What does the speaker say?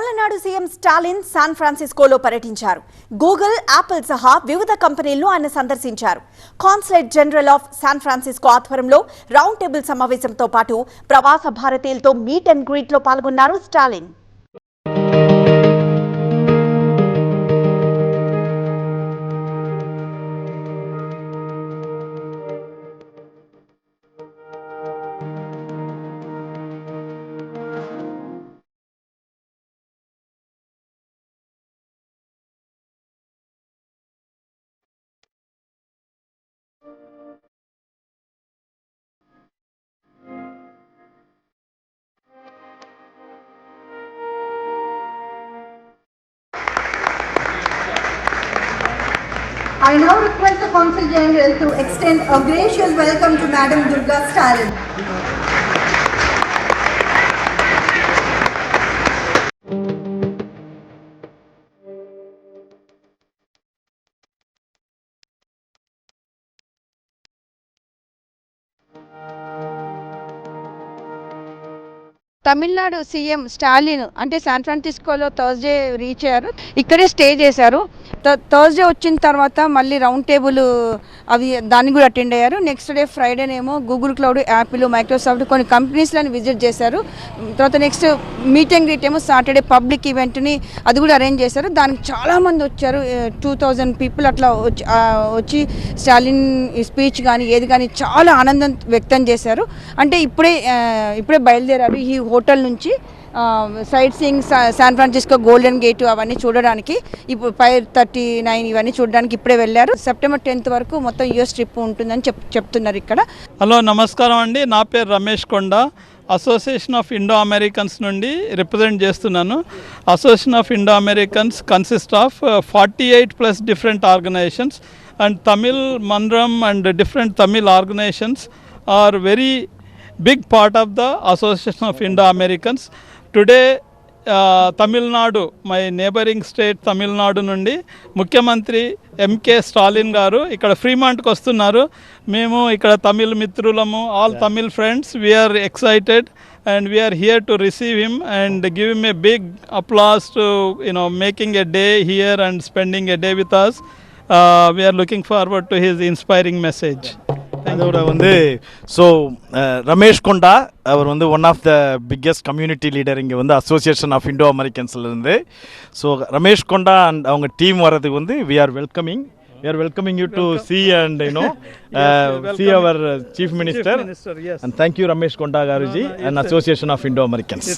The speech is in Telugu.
తమిళనాడు సీఎం స్టాలిన్ శాన్ ఫ్రాన్సిస్కోలో పర్యటించారు. గూగుల్ యాపిల్ సహా వివిధ కంపెనీలను ఆయన సందర్శించారు. Consulate general of San Francisco ఆధ్వర్యంలో రౌండ్ టేబుల్ సమావేశంతో పాటు ప్రవాస భారతీయులతో మీట్ అండ్ గ్రీట్లో పాల్గొన్నారు Stalin. I now request the Consul General to extend a gracious welcome to Madam Durga Stalin. Tamil Nadu CM Stalin అంటే శాన్ ఫ్రాన్సిస్కోలో థర్స్డే రీచ్ అయ్యారు. ఇక్కడే స్టే చేశారు. థర్స్డే వచ్చిన తర్వాత మళ్ళీ రౌండ్ టేబుల్ అవి దాన్ని కూడా అటెండ్ అయ్యారు. నెక్స్ట్ డే ఫ్రైడేనేమో గూగుల్ క్లౌడ్ యాపిల్ మైక్రోసాఫ్ట్ కొన్ని కంపెనీస్లను విజిట్ చేశారు. తర్వాత నెక్స్ట్ మీట్ అండ్ గ్రీట్ ఏమో సాటర్డే పబ్లిక్ ఈవెంట్ని అది కూడా అరేంజ్ చేశారు. దానికి చాలామంది వచ్చారు. టూ థౌజండ్ పీపుల్ అట్లా వచ్చి వచ్చి స్టాలిన్ స్పీచ్ కానీ ఏది కానీ చాలా ఆనందం వ్యక్తం చేశారు. అంటే ఇప్పుడే ఇప్పుడే బయలుదేరారు ఈ హోటల్ నుంచి. Sightseeing San Francisco Golden Gate అవన్నీ చూడడానికి ఇప్పుడు ఫైవ్ థర్టీ నైన్ ఇవన్నీ చూడడానికి ఇప్పుడే వెళ్ళారు. సెప్టెంబర్ టెన్త్ వరకు మొత్తం యూఎస్ ట్రిప్ ఉంటుందని చెప్ చెప్తున్నారు ఇక్కడ. హలో నమస్కారం అండి. నా పేరు Ramesh Konda. Association of Indo Americans నుండి రిప్రజెంట్ చేస్తున్నాను. Association of Indo Americans consist of forty eight plus different organisations and Tamil Mandram and different Tamil organisations are very big part of the association of Indo Americans today Tamil Nadu my neighbouring state Tamil Nadu నుండి ముఖ్యమంత్రి ఎంకే స్టాలిన్ గారు ఇక్కడ ఫ్రీమాంట్కి వస్తున్నారు. మేము ఇక్కడ Tamil మిత్రులము all Tamil friends we are excited and we are here to receive him and give him a big applause to you know making a day here and spending a day with us we are looking forward to his inspiring message அதோட வந்து ஸோ ரமேஷ் கொண்டா அவர் வந்து one of the biggest community leader இங்கே வந்து அசோசியேஷன் ஆஃப் இண்டோ அமெரிக்கன்ஸ்லேருந்து ஸோ ரமேஷ் கொண்டா அண்ட் அவங்க டீம் வர்றதுக்கு வந்து we are welcoming we are welcoming you to Welcome. see and you know yes, uh, see our uh, chief minister, chief minister yes. and thank you ramesh konda garuji no, no, and association of indo americans